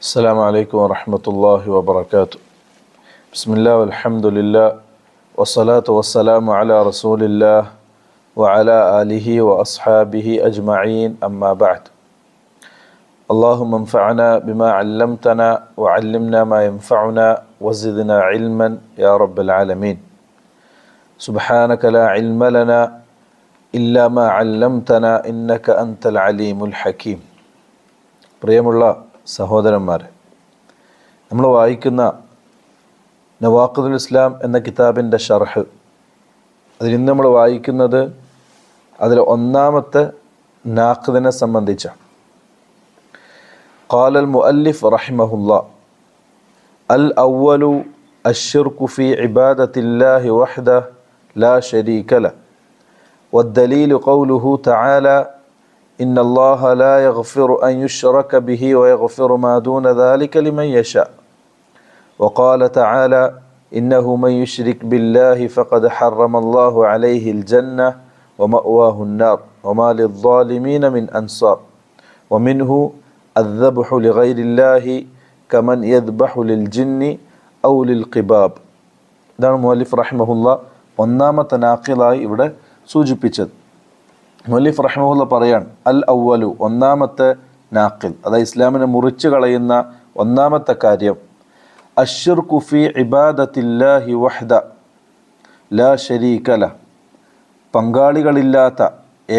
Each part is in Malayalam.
السلام عليكم ورحمة الله وبركاته بسم الله والحمد لله والصلاة والسلام على رسول الله وعلى آله وأصحابه أجمعين أما بعد اللهم انفعنا بما علمتنا وعلمنا ما ينفعنا وزدنا علما يا رب العالمين سبحانك لا علم لنا إلا ما علمتنا إنك أنت العليم الحكيم പ്രിയമുള്ള സഹോദരന്മാരെ നമ്മൾ വായിക്കുന്ന നവാഖുദുൽ ഇസ്ലാം എന്ന കിതാബിൻ്റെ ഷർഹ് അതിൽ ഇന്ന് നമ്മൾ വായിക്കുന്നത് അതിൽ ഒന്നാമത്തെ നാഖദിനെ സംബന്ധിച്ചാണ് قال المؤلف رحمه الله الأول الشرك في عبادة الله وحده لا شريك له والدليل قوله تعالى إن الله لا يغفر أن يشرك به ويغفر ما دون ذلك لمن يشاء وقال تعالى إنه من يشرك بالله فقد حرم الله عليه الجنة ومأواه النار وما للظالمين من أنصار ومنه الذبح لغير الله كمن يذبح للجن أو للقباب ഇതാണ് മുഅല്ലിഫ് റഹിമഹുല്ല ഒന്നാമത്തെ നാക്കിലായി ഇവിടെ സൂചിപ്പിച്ചത് മുഅല്ലിഫ് റഹ്മുല്ല പറയാണ് അൽ അവലു ഒന്നാമത്തെ നാക്കിൽ അതായത് ഇസ്ലാമിനെ മുറിച്ചു കളയുന്ന ഒന്നാമത്തെ കാര്യം അഷുർ കുഫി ഇബാദത്തില്ലാഹി വഹ്ദ ലാ ഷരീകല പങ്കാളികളില്ലാത്ത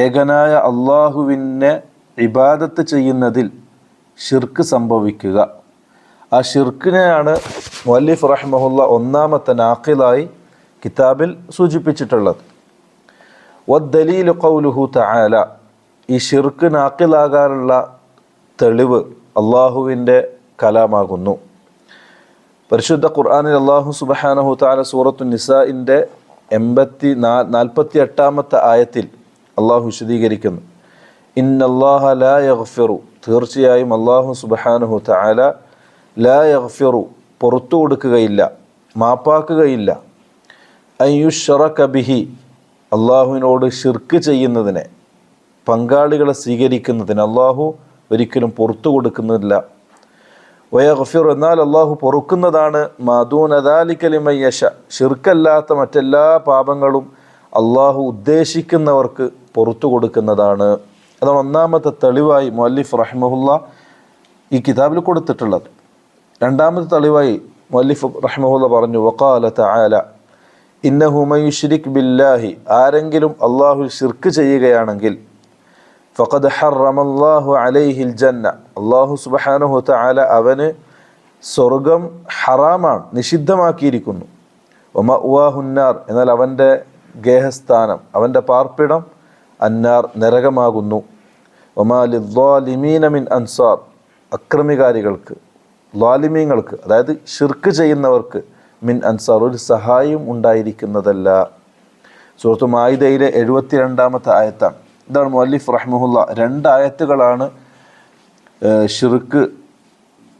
ഏകനായ അള്ളാഹുവിനെ ഇബാദത്ത് ചെയ്യുന്നതിൽ ഷിർക്ക് സംഭവിക്കുക. ആ ഷിർക്കിനെയാണ് മുല്ലിഫ് റഹ്മഹുല്ല ഒന്നാമത്തെ നാക്കിലായി കിതാബിൽ സൂചിപ്പിച്ചിട്ടുള്ളത്. വദ്ദലീലു ഖൗലുഹു തആല. ഈ ഷിർക്ക് നാക്കിലാകാനുള്ള തെളിവ് അള്ളാഹുവിന്റെ കലാമാകുന്നു. പരിശുദ്ധ ഖുർആാനിൽ അള്ളാഹു സുബഹാനഹു താല സൂറത്തു നിസാഇന്റെ എൺപത്തി നാ നാൽപ്പത്തി എട്ടാമത്തെ ആയത്തിൽ അള്ളാഹു വിശദീകരിക്കുന്നു. ഇന്നല്ലാഹ ലാ യഗ്ഫിറു. തീർച്ചയായും അള്ളാഹു സുബഹാനഹു താല ലാ യഗ്ഫിറു. പുറത്തു കൊടുക്കുകയില്ല. മാപ്പാക്കുകയില്ല. അയ്യുഷറ ബിഹി. അള്ളാഹുവിനോട് ഷിർക്ക് ചെയ്യുന്നതിനെ പങ്കാളികളെ സ്വീകരിക്കുന്നതിന് അള്ളാഹു ഒരിക്കലും പുറത്തു കൊടുക്കുന്നില്ല. വയഗഫിർ എന്നാൽ അള്ളാഹു പൊറുക്കുന്നതാണ്. മാദൂൻ അദാലിക്കലിമയ്യശ ഷിർക്കല്ലാത്ത മറ്റെല്ലാ പാപങ്ങളും അള്ളാഹു ഉദ്ദേശിക്കുന്നവർക്ക് പുറത്തു കൊടുക്കുന്നതാണ്. അതാണ് ഒന്നാമത്തെ തെളിവായി മുഅല്ലിഫ് റഹ്മുല്ല ഈ കിതാബിൽ കൊടുത്തിട്ടുള്ളത്. രണ്ടാമത്തെ തെളിവായി മുഅല്ലിഫ് റഹ്മുല്ല പറഞ്ഞു വക്കാല തആല. ഇന്നഹു ഹുമയുഷിരിഖ് ബില്ലാഹി ആരെങ്കിലും അള്ളാഹു ഷിർക്ക് ചെയ്യുകയാണെങ്കിൽ ഫഖദ് ഹറമല്ലാഹു അലൈഹിൽ ജന്ന അള്ളാഹു സുബഹാനഹു താല അവന് സ്വർഗം ഹറാമാണ് നിഷിദ്ധമാക്കിയിരിക്കുന്നു. ഒമ ഉവാഹുന്നാർ എന്നാൽ അവന്റെ ഗേഹസ്ഥാനം അവന്റെ പാർപ്പിടം അന്നാർ നരകമാകുന്നു. ഒമാലിമീനമിൻ അൻസാർ അക്രമികാരികൾക്ക് ലാലിമീങ്ങൾക്ക് അതായത് ഷിർക്ക് ചെയ്യുന്നവർക്ക് മിൻ അൻസാർ ഒരു സഹായം ഉണ്ടായിരിക്കുന്നതല്ല. സുഹൃത്തു മായിദയിലെ എഴുപത്തി രണ്ടാമത്തെ ആയത്താണ്. ഇതാണ് മുഅല്ലിഫ് റഹ്മുല്ല രണ്ടായത്തുകളാണ് ഷിർക്ക്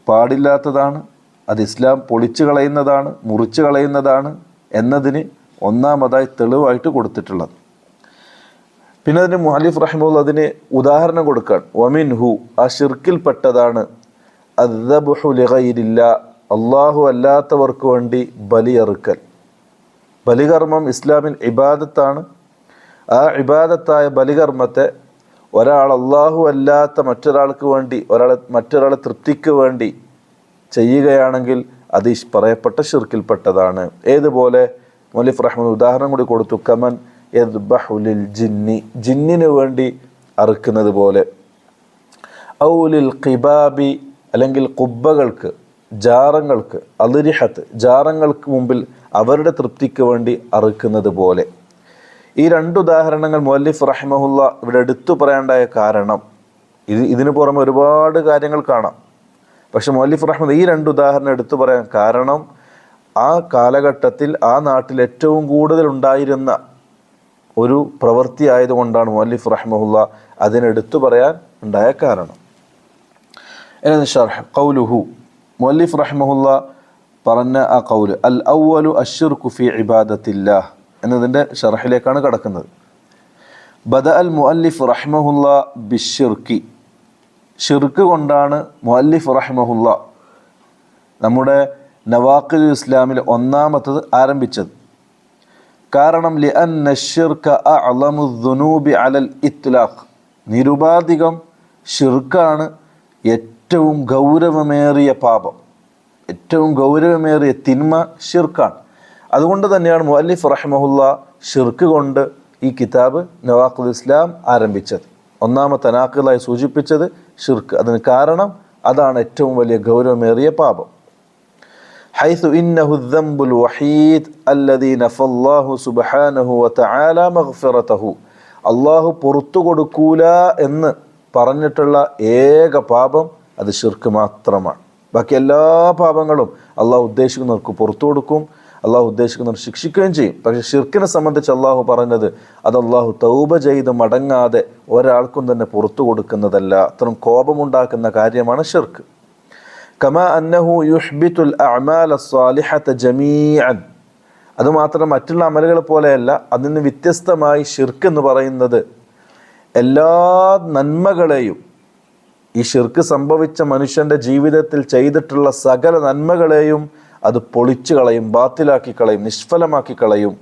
പാടില്ലാത്തതാണ് അത് ഇസ്ലാം പൊളിച്ചു കളയുന്നതാണ് മുറിച്ചു കളയുന്നതാണ് എന്നതിന് ഒന്നാമതായി തെളിവായിട്ട് കൊടുത്തിട്ടുള്ളത്. പിന്നെ അതിന് മുഹലിഫ് റഹ്മുല്ല അതിന് ഉദാഹരണം കൊടുക്കാൻ ഒമിൻ ഹു ആ ഷിർക്കിൽപ്പെട്ടതാണ് അദ്ദബുഹു ലിഗൈരില്ല. അള്ളാഹു അല്ലാത്തവർക്ക് വേണ്ടി ബലിയറുക്കൽ ബലികർമ്മം ഇസ്ലാമിൽ ഇബാദത്താണ്. ആ ഇബാദത്തായ ബലികർമ്മത്തെ ഒരാൾ അള്ളാഹു അല്ലാത്ത മറ്റൊരാൾക്ക് വേണ്ടി ഒരാളെ മറ്റൊരാളെ തൃപ്തിക്ക് വേണ്ടി ചെയ്യുകയാണെങ്കിൽ അത് പറയപ്പെട്ട ഷിർക്കിൽപ്പെട്ടതാണ് ഏതുപോലെ? മുലിഫ് റഹ്മൻ ഉദാഹരണം കൂടി കൊടുത്തു. കമൻ യദ്ബഹുലിൽ ജിന്നി ജിന്നിന് വേണ്ടി അറുക്കുന്നത് പോലെ. ഔലിൽ ഖിബാബി അല്ലെങ്കിൽ കുബ്ബകൾക്ക് ജാറങ്ങൾക്ക് അലിരിഹത്ത് ജാറങ്ങൾക്ക് മുമ്പിൽ അവരുടെ തൃപ്തിക്ക് വേണ്ടി അറുക്കുന്നത് പോലെ. ഈ രണ്ട് ഉദാഹരണങ്ങൾ റഹിമഹുല്ല ഇവിടെ എടുത്തു പറയേണ്ടായ കാരണം ഇത് ഇതിനു പുറമെ ഒരുപാട് കാര്യങ്ങൾ കാണാം. പക്ഷെ മുല്ലിഫ് റഹ്മദ് ഈ രണ്ട് ഉദാഹരണം എടുത്തു പറയാൻ കാരണം ആ കാലഘട്ടത്തിൽ ആ നാട്ടിൽ ഏറ്റവും കൂടുതൽ ഉണ്ടായിരുന്ന ഒരു പ്രവൃത്തി ആയതുകൊണ്ടാണ് മുല്ലിഫ് റഹ്മഹുല്ല അതിനെടുത്തു പറയാൻ ഉണ്ടായ കാരണം. ഷർഹ്? കൗലുഹു മുല്ലിഫ് റഹ്മുല്ല പറഞ്ഞ ആ കൗൽ അൽ ഔവലു അഷിർ കുഫി ഇബാദത്തില്ല എന്നതിന്റെ ഷർഹിലേക്കാണ് കടക്കുന്നത്. ബദ അൽ മുല്ലിഫ് റഹ്മുല്ല ബിഷിർക്കി ഷിർക്ക് കൊണ്ടാണ് മുഅല്ലിഫ് റഹ്മുല്ല നമ്മുടെ നവാഖിൽ ഇസ്ലാമിൽ ഒന്നാമത്തത് ആരംഭിച്ചത്. കാരണം ലി അൻ നഷിർക്ക അലമുദ്നൂബി അലൽ ഇത്ലാഖ്. നിരുപാധികം ഷിർക്കാണ് ഏറ്റവും ഏറ്റവും ഗൗരവമേറിയ പാപം. ഏറ്റവും ഗൗരവമേറിയ തിന്മ ഷിർക്കാണ് അതുകൊണ്ട് തന്നെയാണ് മുഅല്ലിഫ് റഹ്മുല്ല ഷിർക്ക് കൊണ്ട് ഈ കിതാബ് നവാഖുൽ ഇസ്ലാം ആരംഭിച്ചത്. ഒന്നാമത്തെ നാക്കുകളായി സൂചിപ്പിച്ചത് ഷിർക്ക് അതിന് കാരണം അതാണ് ഏറ്റവും വലിയ ഗൗരവമേറിയ പാപം. ഹൈസു ഇന്നഹുദ്ദംബുൽ വഹീദ് അല്ലദീ നഫല്ലാഹു സുബഹാനഹു വതആല മഗ്ഫിറതഹു. അള്ളാഹു പുറത്തു കൊടുക്കൂല എന്ന് പറഞ്ഞിട്ടുള്ള ഏക പാപം അത് ഷിർക്ക് മാത്രമാണ്. ബാക്കി എല്ലാ പാപങ്ങളും അള്ളാഹു ഉദ്ദേശിക്കുന്നവർക്ക് പുറത്തു കൊടുക്കും അള്ളാഹു ഉദ്ദേശിക്കുന്നവർ ശിക്ഷിക്കുകയും ചെയ്യും. പക്ഷെ ഷിർക്കിനെ സംബന്ധിച്ച് അള്ളാഹു പറഞ്ഞത് അത് അള്ളാഹു തൗബ ചെയ്ത് മടങ്ങാതെ ഒരാൾക്കും തന്നെ പുറത്തു കൊടുക്കുന്നതല്ല. അത്രയും കോപമുണ്ടാക്കുന്ന കാര്യമാണ് ഷിർക്ക് കമാ അന്നഹു യുഹ്ബിത്തുൽ അഅമാല സ്വാലിഹത ജമീഅൻ. അതുമാത്രം മറ്റുള്ള അമലുകളെ പോലെയല്ല അതിന് വ്യത്യസ്തമായി ഷിർക്ക് എന്ന് പറയുന്നത് എല്ലാ നന്മകളെയും ഈ ഷിർക്ക് സംഭവിച്ച മനുഷ്യന്റെ ജീവിതത്തിൽ ചെയ്തിട്ടുള്ള സകല നന്മകളെയും അത് പൊളിച്ചു കളയും ബാത്തിലാക്കി കളയും നിഷ്ഫലമാക്കി കളയും.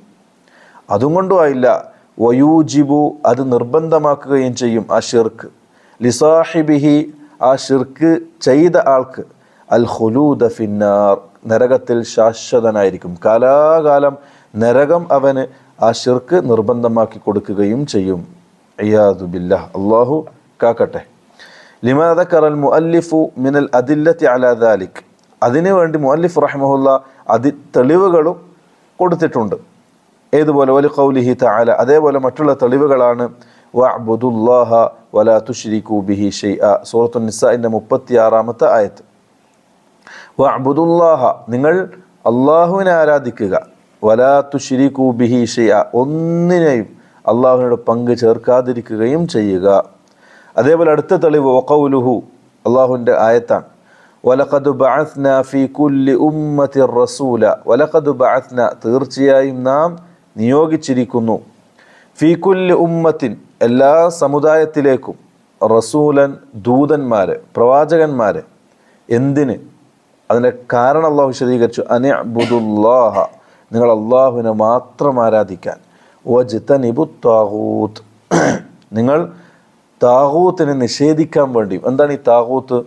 അതും കൊണ്ടും ആയില്ല വയൂജിബു അത് നിർബന്ധമാക്കുകയും ചെയ്യും ആ ഷിർക്ക് ലിസാഹിബിഹി ആ ഷിർക്ക് ചെയ്ത ആൾക്ക്. അൽ ഹുലൂദ ഫിന്നാർ നരകത്തിൽ ശാശ്വതനായിരിക്കും. കാലാകാലം നരകം അവന് ആ ഷിർക്ക് നിർബന്ധമാക്കി കൊടുക്കുകയും ചെയ്യും. അയ്യാദുബില്ല അള്ളാഹു കാക്കട്ടെ. ലിമാ ദക്കർ അൽ മുഅല്ലിഫു മിനൽ അതിനുവേണ്ടി മുഅല്ലിഫ് റഹ്മുല്ല അതി തെളിവുകളും കൊടുത്തിട്ടുണ്ട്. ഏതുപോലെ? വലി കൗലിഹി താല അതേപോലെ മറ്റുള്ള തെളിവുകളാണ്. വഅബുദുല്ലാഹ വലാ തുഷ്രിക്കു ബിഹി ഷെയ്അ സൂറത്തു നിസാഇന്റെ മുപ്പത്തിയാറാമത്തെ ആയത്ത്. വഅബുദുല്ലാഹ നിങ്ങൾ അള്ളാഹുവിനെ ആരാധിക്കുക. വലാ തുഷ്രിക്കു ബിഹി ഷെയ്അ ഒന്നിനെയും അള്ളാഹുവിനോട് പങ്ക് ചേർക്കാതിരിക്കുകയും ചെയ്യുക. അതേപോലെ അടുത്ത തെളിവ് ഒക്കൗലുഹു അള്ളാഹുവിന്റെ ആയത്താണ്. വലഖദ് ബഅത്ന ഫീ കുല്ലി ഉമ്മത്തി റസൂല വലഖദ് ബഅത്ന തീർച്ചയായും നാം നിയോഗിച്ചിരിക്കുന്നു. ഫീ കുല്ലി ഉമ്മത്തിൻ എല്ലാ സമുദായത്തിലേക്കും റസൂലൻ ദൂതന്മാരെ പ്രവാചകന്മാരെ എന്തിന്? അതിന്റെ കാരണം അള്ളാഹു വിശദീകരിച്ചു. അനിഅബുദുല്ലാഹ നിങ്ങൾ അള്ളാഹുവിനെ മാത്രം ആരാധിക്കാൻ. വജ്തനിബു താഹൂത്ത് നിങ്ങൾ താഹൂത്തിനെ നിഷേധിക്കാൻ വേണ്ടിയും. എന്താണ് ഈ താഹൂത്ത്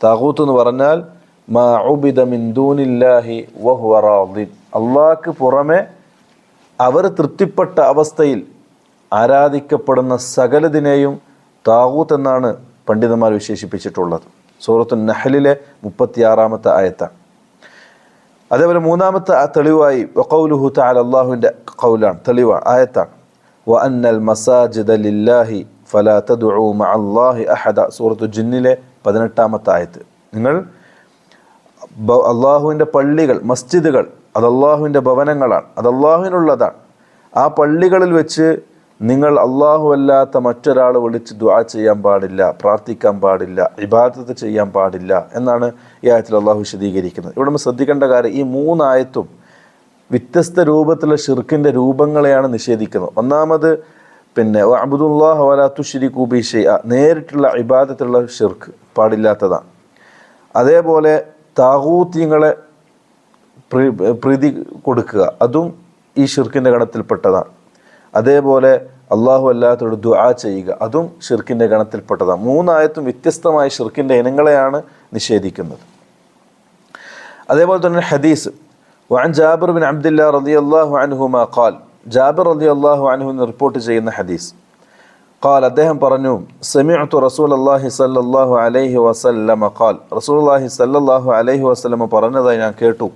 താഹൂത്ത് എന്ന് പറഞ്ഞാൽ മാഉബിദ മിൻ ദൂനില്ലാഹി വഹുവ റാദിൻ. അള്ളാഹ്ക്ക് പുറമെ അവർ തൃപ്തിപ്പെട്ട അവസ്ഥയിൽ ആരാധിക്കപ്പെടുന്ന സകലതിനെയും താഹൂത്ത് എന്നാണ് പണ്ഡിതന്മാർ വിശേഷിപ്പിച്ചിട്ടുള്ളത്. സൂറത്തു നഹലിലെ മുപ്പത്തിയാറാമത്തെ ആയത്താണ് അതേപോലെ മൂന്നാമത്തെ തെളിവായി വഖൗലുഹു തആല അള്ളാഹുവിന്റെ കൗലാണ് തെളിവാണ് ആയത്താണ് വ അന്നൽ മസാജിദ ലില്ലാഹി ഫലാ തദ്ഉ മഅ അഹദ സൂറത്തു ജിന്നിലെ പതിനെട്ടാമത്തെ ആയത്ത്. നിങ്ങൾ അള്ളാഹുവിന്റെ പള്ളികൾ മസ്ജിദുകൾ അത് അള്ളാഹുവിന്റെ ഭവനങ്ങളാണ് അത് അള്ളാഹുവിനുള്ളതാണ് ആ പള്ളികളിൽ വെച്ച് നിങ്ങൾ അള്ളാഹു അല്ലാത്ത മറ്റൊരാൾ വിളിച്ച് ദുആ ചെയ്യാൻ പാടില്ല പ്രാർത്ഥിക്കാൻ പാടില്ല ഇബാദത്ത് ചെയ്യാൻ പാടില്ല എന്നാണ് ഈ ആയത്തിൽ അള്ളാഹു വിശദീകരിക്കുന്നത്. ഇവിടെ നമ്മൾ ശ്രദ്ധിക്കേണ്ട കാര്യം ഈ മൂന്നായത്തും വ്യത്യസ്ത രൂപത്തിലുള്ള ഷിർക്കിന്റെ രൂപങ്ങളെയാണ് നിഷേധിക്കുന്നത്. ഒന്നാമത് പിന്നെ അബുദുല്ലാഹ് വലാത്തു ഷിരിഖു ബി ഷെയ്അ നേരിട്ടുള്ള ഇബാദത്തുള്ള ഷിർക്ക് പാടില്ലാത്തതാണ് അതേപോലെ താകൂത്യങ്ങളെ പ്രീ- പ്രീതി കൊടുക്കുക അതും ഈ ഷിർക്കിൻ്റെ ഗണത്തിൽപ്പെട്ടതാണ് അതേപോലെ അള്ളാഹു അല്ലാത്തോട് ദുആ ചെയ്യുക അതും ഷിർക്കിൻ്റെ ഗണത്തിൽപ്പെട്ടതാണ് മൂന്നായത്തും വ്യത്യസ്തമായ ഷിർക്കിൻ്റെ ഇനങ്ങളെയാണ് നിഷേധിക്കുന്നത് അതേപോലെ തന്നെ ഹദീസ് وعن جابر بن عبد الله رضي الله عنهما قال ജാബിർ അലി അള്ളാഹു അനഹുന്ന് റിപ്പോർട്ട് ചെയ്യുന്ന ഹദീസ്. കാൽ അദ്ദേഹം പറഞ്ഞു സെമിഅത്തു റസൂൽ അള്ളാഹി സല്ലാഹു അലൈഹി വസല്ലമ ഖാൽ. റസൂൽ അള്ളാഹി സല്ലാഹു അലൈഹി വസ്ലമ പറഞ്ഞതായി ഞാൻ കേട്ടു.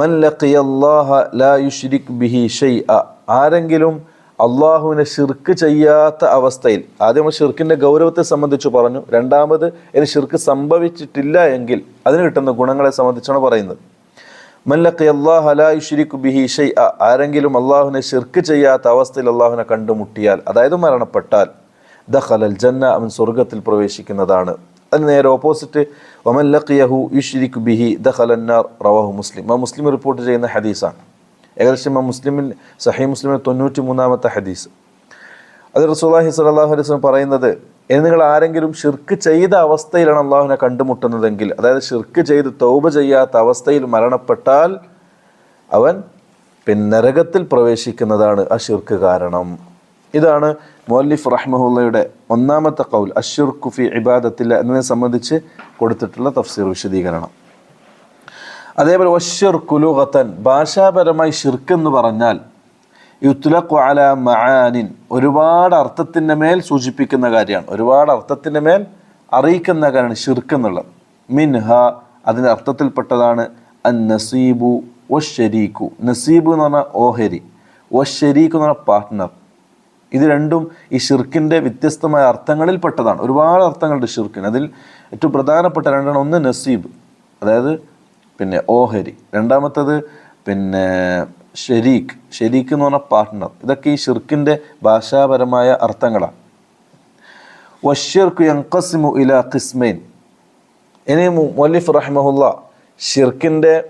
മൻ ലഖിയ ലാ ബിഹി ഷെയ് ആരെങ്കിലും അള്ളാഹുവിനെ ഷിർക്ക് ചെയ്യാത്ത അവസ്ഥയിൽ ആദ്യം ഷിർക്കിന്റെ ഗൗരവത്തെ സംബന്ധിച്ച് പറഞ്ഞു. രണ്ടാമത് ഇനി ഷിർക്ക് സംഭവിച്ചിട്ടില്ല എങ്കിൽ അതിന് കിട്ടുന്ന ഗുണങ്ങളെ സംബന്ധിച്ചാണ് പറയുന്നത്. മല്ലഖി അള്ളാഹ ലാ യുശ്രികു ബിഹി ഷൈഅ ആരെങ്കിലും അള്ളാഹുവിനെ ഷിർക്ക് ചെയ്യാത്ത അവസ്ഥയിൽ അള്ളാഹുവിനെ കണ്ടുമുട്ടിയാൽ അതായത് മരണപ്പെട്ടാൽ ദഖലൽ ജന്ന അവൻ സ്വർഗത്തിൽ പ്രവേശിക്കുന്നതാണ്. അതിന് നേരെ ഓപ്പോസിറ്റ് വമൻ ലഖിയഹു യുശ്രികു ബിഹി ദഖലന്നാർ റവാഹു മുസ്ലിം. ആ മുസ്ലിം റിപ്പോർട്ട് ചെയ്യുന്ന ഹദീസാണ്. ഏകദേശം ആ മുസ്ലിമിൽ സഹി മുസ്ലിമിൽ തൊണ്ണൂറ്റി മൂന്നാമത്തെ ഹദീസ് അത് റസൂലാഹി അലൈഹി വസല്ലം പറയുന്നത് ഇനി നിങ്ങൾ ആരെങ്കിലും ഷിർക്ക് ചെയ്ത അവസ്ഥയിലാണ് അള്ളാഹുവിനെ കണ്ടുമുട്ടുന്നതെങ്കിൽ അതായത് ഷിർക്ക് ചെയ്ത് തൗബ ചെയ്യാത്ത അവസ്ഥയിൽ മരണപ്പെട്ടാൽ അവൻ പിന്നെ നരകത്തിൽ പ്രവേശിക്കുന്നതാണ് ആ ഷിർക്ക് കാരണം. ഇതാണ് മൊല്ലിഫ് റഹ്മുള്ളയുടെ ഒന്നാമത്തെ കൗൽ അഷുർഖുഫി ഇബാദത്തില്ല എന്നതിനെ സംബന്ധിച്ച് കൊടുത്തിട്ടുള്ള തഫ്സീർ വിശദീകരണം. അതേപോലെ വഷുർ കുലുഖത്തൻ ഭാഷാപരമായി ഷിർക്ക് എന്ന് പറഞ്ഞാൽ യുത്ലഖു അല മഅാനിൻ ഒരുപാട് അർത്ഥത്തിന്റെ മേൽ സൂചിപ്പിക്കുന്ന കാര്യമാണ്. ഒരുപാട് അർത്ഥത്തിന്റെ മേൽ അറിയിക്കുന്ന കാര്യമാണ് ഷിർക്ക് എന്നുള്ളത്. മിൻഹ അതിന്റെ അർത്ഥത്തിൽപ്പെട്ടതാണ് അൻ നസീബു വഷരീഖു നസീബ് എന്ന് പറഞ്ഞാൽ ഓഹരി. വഷരീഖ് എന്ന് പറഞ്ഞാൽ പാർട്ട്ണർ ഇത് രണ്ടും ഈ ഷിർക്കിന്റെ വ്യത്യസ്തമായ അർത്ഥങ്ങളിൽപ്പെട്ടതാണ് ഒരുപാട് അർത്ഥങ്ങളുണ്ട് ഷിർക്കിന് അതിൽ ഏറ്റവും പ്രധാനപ്പെട്ട രണ്ടാണ് ഒന്ന് നസീബ്. അതായത് പിന്നെ ഓഹരി. രണ്ടാമത്തത് പിന്നെ ഷെരീഖ് ഷെരീഖ് എന്ന് പറഞ്ഞ പാർട്ട്ണർ ഇതൊക്കെ ഈ ഷിർക്കിന്റെ ഭാഷാപരമായ അർത്ഥങ്ങളാണ്. വഷിർക്ക് യങ്കസിമു ഇല ഖിസ്മൈൻ. ഇനി മൊലിഫ് റഹ്മഹുല്ല ഷിർക്കിന്റെ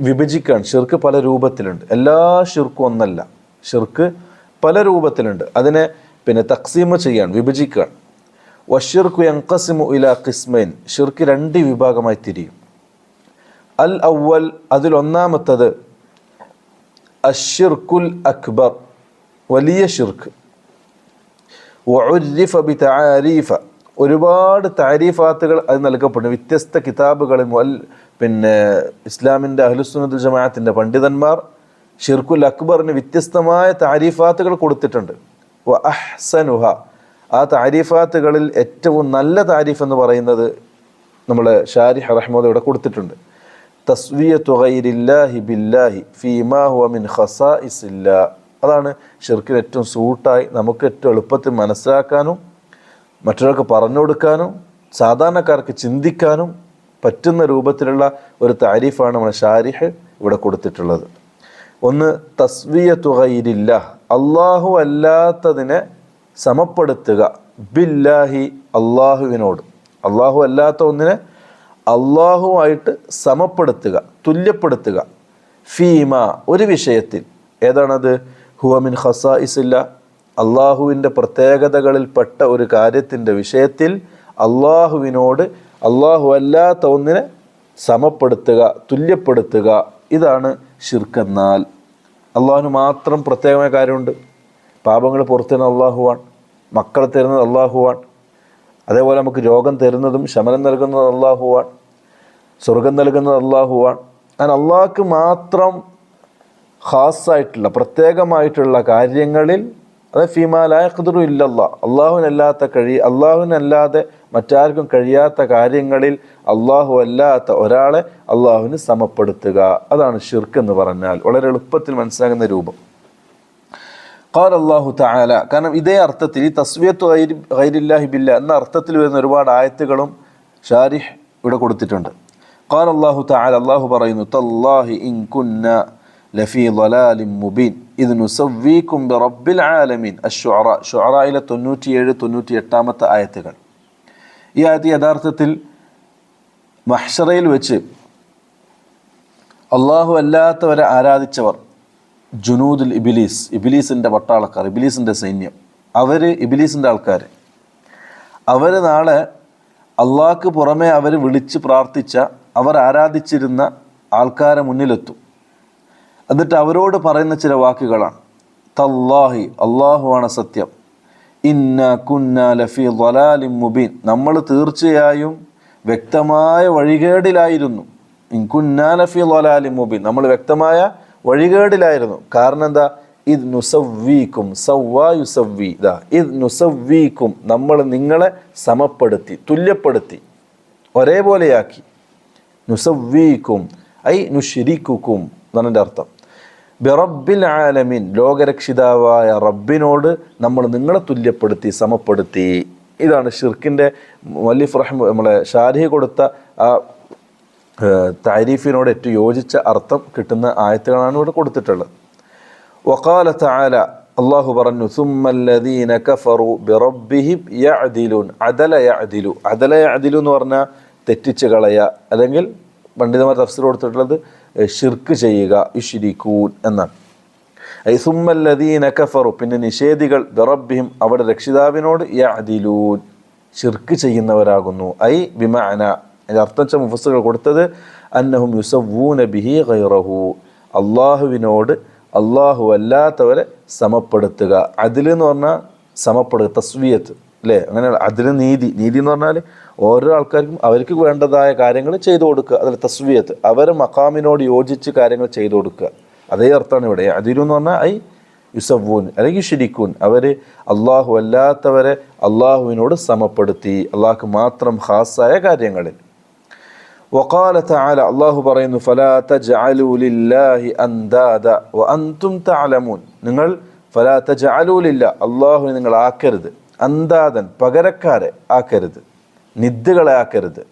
വിഭജിക്കാൻ ഷിർക്ക് പല രൂപത്തിലുണ്ട്. എല്ലാ ഷിർക്കും ഒന്നല്ല. ഷിർക്ക് പല രൂപത്തിലുണ്ട്. അതിനെ പിന്നെ തക്സീമ ചെയ്യാണ് വിഭജിക്കുകയാണ്. വഷിർക്കു യങ്കസിമു ഇല ഖിസ്മൈൻ. ഷിർക്ക് രണ്ട് വിഭാഗമായി തിരിയും. അൽ അവൽ അതിലൊന്നാമത്തത് അഷിർക്കുൽ അക്ബർ. വലിയ ഷിർക്ക് വഉരിഫ ബിതആരീഫ ഒരുപാട് താരീഫാത്തുകൾ അത് നൽകപ്പെടുന്നു. വ്യത്യസ്ത കിതാബുകളിൽ മുൽ പിന്നെ ഇസ്ലാമിന്റെ അഹ്ലുസുന്നത്തുൽ ജമാഅത്തിന്റെ പണ്ഡിതന്മാർ ഷിർക്കുൽ അക്ബറിന് വ്യത്യസ്തമായ താരീഫാത്തുകൾ കൊടുത്തിട്ടുണ്ട്. വ അഹ്സനുഹ. ആ താരീഫാത്തുകളിൽ ഏറ്റവും നല്ല താരീഫ് എന്ന് പറയുന്നത് നമ്മൾ ഷാരിഹ് റഹ്മദ് ഇവിടെ കൊടുത്തിട്ടുണ്ട്. ബില്ലാഹി ഫീമാ ഹുവ മിൻ അതാണ് ഷിർക്കിന് ഏറ്റവും സൂട്ടായി നമുക്ക് ഏറ്റവും എളുപ്പത്തിൽ മനസ്സിലാക്കാനും മറ്റൊരാൾക്ക് പറഞ്ഞു കൊടുക്കാനും സാധാരണക്കാർക്ക് ചിന്തിക്കാനും പറ്റുന്ന രൂപത്തിലുള്ള ഒരു താരീഫാണ് നമ്മുടെ ഷാരിഹ് ഇവിടെ കൊടുത്തിട്ടുള്ളത്. ഒന്ന് തസ്വിയത്തു ഗൈരില്ല. അള്ളാഹു അല്ലാത്തതിനെ സമപ്പെടുത്തുക. ബില്ലാഹി അള്ളാഹുവിനോട് അള്ളാഹു അല്ലാത്ത ഒന്നിനെ അള്ളാഹുവായിട്ട് സമപ്പെടുത്തുക തുല്യപ്പെടുത്തുക. ഫീമ ഒരു വിഷയത്തിൽ. ഏതാണത്? ഹുവമിൻ ഹസ ഇസില്ല അള്ളാഹുവിന്റെ പ്രത്യേകതകളിൽപ്പെട്ട ഒരു കാര്യത്തിന്റെ വിഷയത്തിൽ അള്ളാഹുവിനോട് അള്ളാഹു അല്ലാത്ത ഒന്നിനെ സമപ്പെടുത്തുക തുല്യപ്പെടുത്തുക. ഇതാണ് ഷിർക്കെന്നാൽ അള്ളാഹുവിന് മാത്രം പ്രത്യേകമായ കാര്യമുണ്ട്. പാപങ്ങൾ പുറത്തുനിന്ന് അള്ളാഹുവാണ്. മക്കളെ തരുന്നത് അള്ളാഹുവാണ്. അതേപോലെ നമുക്ക് രോഗം തരുന്നതും ശമനം നൽകുന്നത് അള്ളാഹുവാണ് സ്വർഗം നൽകുന്നത് അള്ളാഹുവാണ് അങ്ങനെ അള്ളാഹ്ക്ക് മാത്രം ഖാസായിട്ടുള്ള പ്രത്യേകമായിട്ടുള്ള കാര്യങ്ങളിൽ അത് ഫിമാലായ ഖുദറു ഇല്ലല്ല അള്ളാഹുവിനല്ലാത്ത കഴി അള്ളാഹുവിനല്ലാതെ മറ്റാർക്കും കഴിയാത്ത കാര്യങ്ങളിൽ അള്ളാഹു അല്ലാത്ത ഒരാളെ അള്ളാഹുവിന് സമപ്പെടുത്തുക. അതാണ് ഷിർക്ക് എന്ന് പറഞ്ഞാൽ വളരെ എളുപ്പത്തിൽ മനസ്സിലാകുന്ന രൂപം. ഖാൽ അള്ളാഹു തആല. കാരണം ഇതേ അർത്ഥത്തിൽ ഈ തസ്വിയത്ത് ഖൈരില്ലാഹി ബില്ല എന്ന അർത്ഥത്തിൽ വരുന്ന ഒരുപാട് ആയത്തുകളും ഷാരിഹ് ഇവിടെ കൊടുത്തിട്ടുണ്ട്. ഖാൽ അള്ളാഹു തആല അള്ളാഹു പറയുന്നു തല്ലാഹി ഇൻ കുന്ന ലഫി ളലാലിൻ മുബീൻ. ഇത് നുസവീക്കും ബിറബ്ബിൽ ആലമീൻ. അഷ്വറ ഷുഅറയിലെ തൊണ്ണൂറ്റിയേഴ് തൊണ്ണൂറ്റി എട്ടാമത്തെ ആയത്തുകൾ. ഈ ആയത്ത് യഥാർത്ഥത്തിൽ മഹ്ഷറയിൽ വെച്ച് അള്ളാഹു അല്ലാത്തവരെ ആരാധിച്ചവർ ജുനൂദുൽ ഇബിലീസ് ഇബിലീസിന്റെ പട്ടാളക്കാർ ഇബിലീസിന്റെ സൈന്യം. അവർ ഇബിലീസിന്റെ ആൾക്കാർ അവർ നാളെ അള്ളാഹ്ക്ക് പുറമെ അവർ വിളിച്ച് പ്രാർത്ഥിച്ച അവർ ആരാധിച്ചിരുന്ന ആൾക്കാരെ മുന്നിലെത്തും. എന്നിട്ട് അവരോട് പറയുന്ന ചില വാക്കുകളാണ്. തല്ലാഹി അള്ളാഹുവാണ് സത്യം. ഇന്ന കുന്ന ലഫി വലാലി മുബീൻ. നമ്മൾ തീർച്ചയായും വ്യക്തമായ വഴികേടിലായിരുന്നു. ഇൻ കുന്ന ലഫി വലാലി മുബീൻ. നമ്മൾ വ്യക്തമായ വഴികേടിലായിരുന്നു. കാരണം എന്താ? ഇത് നുസവ്വീക്കും സവ്വാ യുസവ്വി. ഇതാ ഇത് നുസവ്വീക്കും നമ്മൾ നിങ്ങളെ സമപ്പെടുത്തി തുല്യപ്പെടുത്തി ഒരേപോലെയാക്കി. നുസവ്വീക്കും ഐ നുഷിരിക്കും എന്നാണ് അർത്ഥം. ബിറബിൽ ആലമീൻ ലോകരക്ഷിതാവായ റബ്ബിനോട് നമ്മൾ നിങ്ങളെ തുല്യപ്പെടുത്തി സമപ്പെടുത്തി. ഇതാണ് ഷിർക്കിന്റെ മല്ലിഫ് റഹ്മ നമ്മളെ ഷാരിഹ് കൊടുത്ത ആ താരീഫിനോട് ഏറ്റവും യോജിച്ച അർത്ഥം കിട്ടുന്ന ആയത്തുകളാണ് ഇവിടെ കൊടുത്തിട്ടുള്ളത്. വക്കാല താല അള്ളാഹു പറഞ്ഞു സുമ്മല്ലദീന കഫറു ബിറബ്ബിഹിം യഅദിലൂൻ അദല യഅദിലു. അദല യഅദിലു എന്ന് പറഞ്ഞാൽ തെറ്റിച്ച് കളയ അല്ലെങ്കിൽ പണ്ഡിതന്മാർ തഫ്സീർ കൊടുത്തിട്ടുള്ളത് ഷിർക്ക് ചെയ്യുക ഇഷിരിക്കൂൻ എന്നാണ്. ഐ സുമ്മല്ലദീന കഫറു പിന്നെ നിഷേധികൾ ബിറബ്ബിഹിം അവിടെ രക്ഷിതാവിനോട് യഅദിലൂൻ ഷിർക്ക് ചെയ്യുന്നവരാകുന്നു. ഐ അതിന്റെ അർത്ഥം വെച്ച മുഫസ്സുകൾ കൊടുത്തത് അന്നഹും യുസവൂന ബിഹി ഖൈറഹു അള്ളാഹുവിനോട് അള്ളാഹു അല്ലാത്തവരെ സമപ്പെടുത്തുക. അതിൽ എന്ന് പറഞ്ഞാൽ സമപ്പെടുക തസ്വിയത്ത് അല്ലേ? അങ്ങനെ അതിൽ നീതി. നീതി എന്ന് പറഞ്ഞാൽ ഓരോ ആൾക്കാർക്കും അവർക്ക് വേണ്ടതായ കാര്യങ്ങൾ ചെയ്തു കൊടുക്കുക. അതിൽ തസ്വിയത്ത്. അവരെ മക്കാമിനോട് യോജിച്ച് കാര്യങ്ങൾ ചെയ്തു കൊടുക്കുക. അതേ അർത്ഥമാണ് ഇവിടെ. അതിലെന്ന് പറഞ്ഞാൽ ഐ യുസവൂൻ അല്ലെങ്കിൽ ഷിരിക്കൂൻ അവർ അള്ളാഹു അല്ലാത്തവരെ അള്ളാഹുവിനോട് സമപ്പെടുത്തി. അള്ളാഹ്ക്ക് മാത്രം ഖാസായ കാര്യങ്ങളിൽ വക്കാല താല അള്ളാഹു പറയുന്നു ഫലാ തജാലുലില്ലാഹി അന്ദാദ വ അൻതും തഅലമൂൻ. നിങ്ങൾ ഫലാ തജാലൂലില്ല അള്ളാഹുവിനെ നിങ്ങൾ ആക്കരുത്. അന്ദാദൻ പകരക്കാരെ ആക്കരുത്. നിദ്ദുകളെ ആക്കരുത്.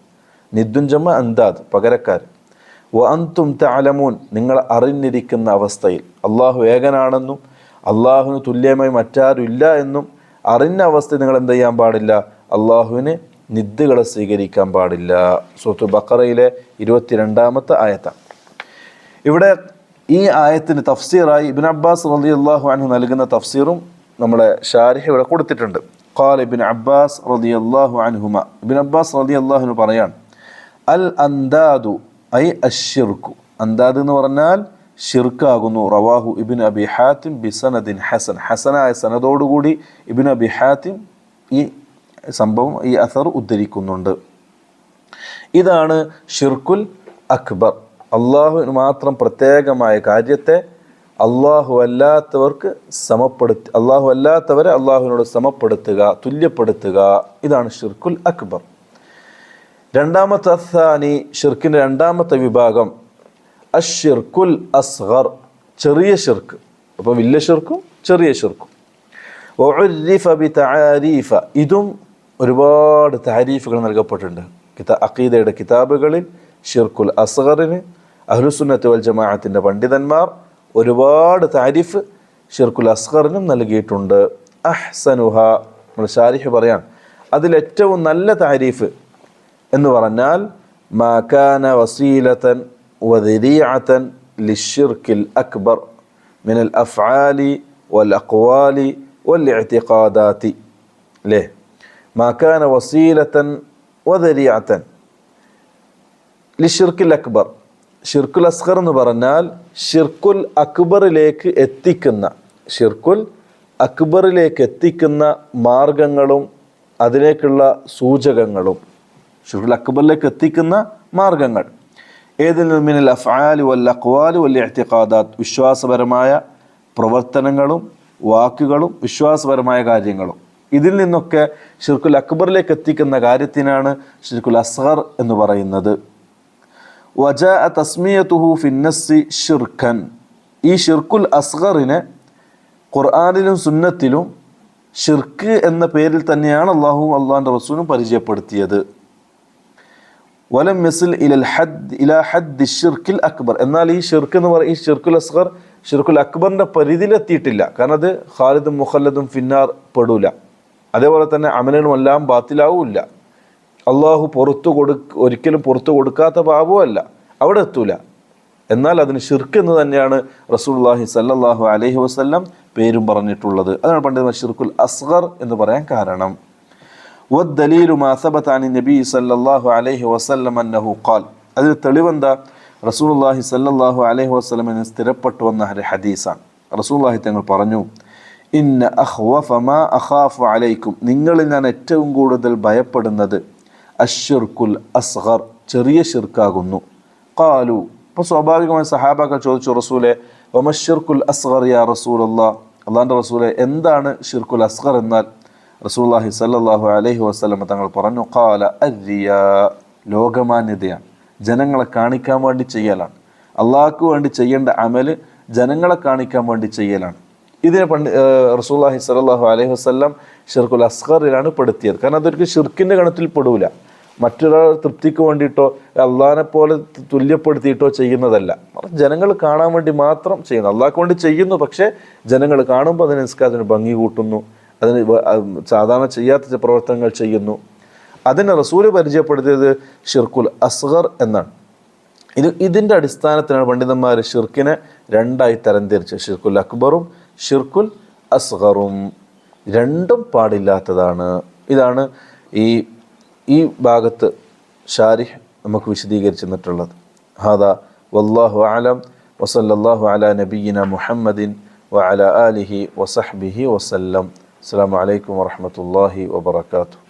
നിദ്ദും ജമ്മ അന്ദാദ് പകരക്കാർ വ അൻതും തഅലമൂൻ നിങ്ങൾ അറിഞ്ഞിരിക്കുന്ന അവസ്ഥയിൽ. അല്ലാഹു ഏകനാണെന്നും അള്ളാഹുവിന് തുല്യമായി മറ്റാരുമില്ല എന്നും അറിഞ്ഞ അവസ്ഥ നിങ്ങൾ എന്ത് ചെയ്യാൻ പാടില്ല? അള്ളാഹുവിന് നിദ്ദുകളെ സ്വീകരിക്കാൻ പാടില്ല. സൂത്ത് ബക്കറയിലെ ഇരുപത്തിരണ്ടാമത്തെ ആയത്താണ് ഇവിടെ ഈ ആയത്തിന് തഫ്സീറായി ഇബിൻ അബ്ബാസ് റലി അള്ളാഹു അൻഹു നൽകുന്ന തഫ്സീറും നമ്മുടെ ഷാരിഹ ഇവിടെ കൊടുത്തിട്ടുണ്ട്. ഖാൽ ഇബിൻ അബ്ബാസ് റലി അള്ളാഹു അൻഹുമ. ഇബിൻ അബ്ബാസ് റലി അള്ളാഹുനു പറയാണ് അൽ അന്താദു ഐ അഷിർക്കു അന്താദ് എന്ന് പറഞ്ഞാൽ ഷിർക്കാകുന്നു റവാഹു ഇബിൻ അബി ഹാത്തിം ബിസനദിൻ ഹസൻ. ഹസനായ സനദോടുകൂടി ഇബിൻ അബി ഹാത്തിം ഈ സംഭവം ഈ അസർ ഉദ്ധരിക്കുന്നുണ്ട്. ഇതാണ് ഷിർക്കുൽ അക്ബർ. അള്ളാഹുവിന് മാത്രം പ്രത്യേകമായ കാര്യത്തെ അള്ളാഹു അല്ലാത്തവർക്ക് സമപ്പെടുത്തി അള്ളാഹു അല്ലാത്തവരെ അള്ളാഹുവിനോട് സമപ്പെടുത്തുക തുല്യപ്പെടുത്തുക. ഇതാണ് ഷിർക്കുൽ അക്ബർ. രണ്ടാമത്തെ അസാനി ഷിർക്കിന്റെ രണ്ടാമത്തെ വിഭാഗം അഷിർക്കുൽ അസ്ഹർ ചെറിയ ഷിർക്ക്. അപ്പോൾ വലിയ ഷിർക്കും ചെറിയ ഷിർക്കും. ഇതും ഒരുപാട് താരീഫുകൾ നൽകപ്പെട്ടിട്ടുണ്ട്. കിതാ അക്കീദയുടെ കിതാബുകളിൽ ഷിർക്കുൽ അസ്ഹറിന് അഹ്ലുസുന്നത്ത് വൽ ജമാഅത്തിന്റെ പണ്ഡിതന്മാർ ഒരുപാട് താരിഫ് ഷിർക്കുൽ അസ്ഹറിനും നൽകിയിട്ടുണ്ട്. അഹ്സനുഹ നമ്മൾ ഷാരിഫ് പറയാൻ അതിലേറ്റവും നല്ല താരീഫ് എന്ന് പറഞ്ഞാൽ മാക്കാന വസീലത്തൻ വദരിയാത്തൻ ലിഷിർക്കിൽ അക്ബർ മിനൽ അഫ്ആലി വൽ അക്വാലി വൽ ഇഅ്തിഖാദാതി അല്ലേ മാക്കാന വസീലത്തൻ വദരിയത്തൻ ലിഷിർക്കിൽ അക്ബർ ഷിർക്കുൽ അസ്ഹർ എന്ന് പറഞ്ഞാൽ ഷിർക്കുൽ അക്ബറിലേക്ക് എത്തിക്കുന്ന ഷിർക്കുൽ അക്ബറിലേക്ക് എത്തിക്കുന്ന മാർഗങ്ങളും അതിലേക്കുള്ള സൂചകങ്ങളും. ഷിർക്കുൽ അക്ബറിലേക്ക് എത്തിക്കുന്ന മാർഗങ്ങൾ. ഏതിൽ മിനൽ അഫ്ആലി വൽ അക്വാലി വൽ ഇഅ്തിഖാദാത്ത് വിശ്വാസപരമായ പ്രവർത്തനങ്ങളും വാക്കുകളും വിശ്വാസപരമായ കാര്യങ്ങളും. ഇതിൽ നിന്നൊക്കെ ഷിർക്കുൽ അക്ബറിലേക്ക് എത്തിക്കുന്ന കാര്യത്തിനാണ് ഷിർക്കുൽ അസ്ഹർ എന്ന് പറയുന്നത്. വജ തസ്മിയത്തുഹു ഫിന്നസ്സി ഷിർഖൻ. ഈ ഷിർക്കുൽ അസ്ഹറിനെ ഖുർആാനിലും സുന്നത്തിലും ഷിർക്ക് എന്ന പേരിൽ തന്നെയാണ് അള്ളാഹു അള്ളാഹിന്റെ റസൂലും പരിചയപ്പെടുത്തിയത്. വലം മിസിൽ ഇലൽ ഹദ് ഇല ഹദ് ഷിർക്കിൽ അക്ബർ. എന്നാൽ ഈ ഷിർക്ക് എന്ന് പറയും ഈ ഷിർക്കുൽ അസ്ഹർ ഷിർക്കുൽ അക്ബറിന്റെ പരിധിയിലെത്തിയിട്ടില്ല. കാരണം അത് ഖാലിദും മുഖല്ലദും ഫിന്നാർ പെടൂല. അതേപോലെ തന്നെ അമലനും എല്ലാം ബാത്തിലാവൂല്ല അള്ളാഹു പുറത്തു കൊടു ഒരിക്കലും പുറത്തു കൊടുക്കാത്ത പാപമല്ല അവിടെ എത്തൂല എന്നാൽ അതിന് ഷിർക്ക് എന്ന് തന്നെയാണ് റസൂൽല്ലാഹി സല്ലല്ലാഹു അലൈഹി വസല്ലം പേരും പറഞ്ഞിട്ടുള്ളത് അതാണ് പണ്ഡിതൻ ഷിർക്കുൽ അസ്ഗർ എന്ന് പറയാൻ കാരണം والدليل ما ثبت عن النبي صلى الله عليه وسلم أنه قال അതിൽ തെളിവെന്താ റസൂലുള്ളാഹി സല്ലല്ലാഹു അലൈഹി വസല്ലമിന് സ്ഥിരപ്പെട്ടു വന്ന ഒരു ഹദീസാണ് റസൂലുള്ളാഹി തങ്ങൾ പറഞ്ഞു ഇന്ന അഖ്വഫ മാ അഖാഫു അലൈക്കും. നിങ്ങളിൽ ഞാൻ ഏറ്റവും കൂടുതൽ ഭയപ്പെടുന്നത് അഷുർക്കുൽ അസ്ഹർ ചെറിയ ഷിർക്കാകുന്നു കാലു അപ്പോൾ സ്വാഭാവികമായി സഹാബാക്കൾ ചോദിച്ചു റസൂലെ ഒമഷിർക്കുൽ അസ്ഹർ യാ റസൂൽ അള്ളാഹ് അള്ളാന്റെ റസൂലെ എന്താണ് ഷിർക്കുൽ അസ്ഹർ എന്നാൽ? റസൂല്ലാഹി സല്ലാഹു അലൈഹി വസ്ലമ തങ്ങൾ പറഞ്ഞു കാല അരിയ ലോകമാന്യതയാണ്. ജനങ്ങളെ കാണിക്കാൻ വേണ്ടി ചെയ്യലാണ്. അള്ളാഹ്ക്ക് വേണ്ടി ചെയ്യേണ്ട അമൽ ജനങ്ങളെ കാണിക്കാൻ വേണ്ടി ചെയ്യലാണ്. ഇതിനെ പണ്ട് റസൂല്ലാഹി സലാഹു അലൈഹി വസല്ലം ഷിർഖുൽ അസ്ഹറിലാണ് പെടുത്തിയത്. കാരണം അതൊരു ഷിർക്കിന്റെ ഗണത്തിൽ പെടൂല. മറ്റൊരാൾ തൃപ്തിക്ക് വേണ്ടിയിട്ടോ അള്ളാഹിനെ പോലെ തുല്യപ്പെടുത്തിയിട്ടോ ചെയ്യുന്നതല്ല. ജനങ്ങൾ കാണാൻ വേണ്ടി മാത്രം ചെയ്യുന്നു. അള്ളാഹ്ക്ക് വേണ്ടി ചെയ്യുന്നു പക്ഷേ ജനങ്ങൾ കാണുമ്പോൾ അതിന് ഭംഗി കൂട്ടുന്നു. അതിന് സാധാരണ ചെയ്യാത്ത പ്രവർത്തനങ്ങൾ ചെയ്യുന്നു. അതിനെ റസൂൽ പരിചയപ്പെടുത്തിയത് ഷിർഖുൽ അസ്ഹർ എന്നാണ്. ഇത് ഇതിന്റെ അടിസ്ഥാനത്തിലാണ് പണ്ഡിതന്മാർ ഷിർക്കിനെ രണ്ടായി തരംതിരിച്ചത്. ഷിർഖുൽ അക്ബറും ഷിർക്കുൽ അസ്ഹറും രണ്ടും പാടില്ലാത്തതാണ്. ഇതാണ് ഈ ഈ ഭാഗത്ത് ഷാരിഹ് നമുക്ക് വിശദീകരിച്ചു തന്നിട്ടുള്ളത് ഹാദ വല്ലാഹു ആലം വസല്ലാഹു അല നബീന മുഹമ്മദിൻ വഅല ആലിഹി വസഹ്ബിഹി വസല്ലം. അസ്സാം വലൈക്കും വറഹ്മത്തുള്ളാഹി വബറകാതുഹു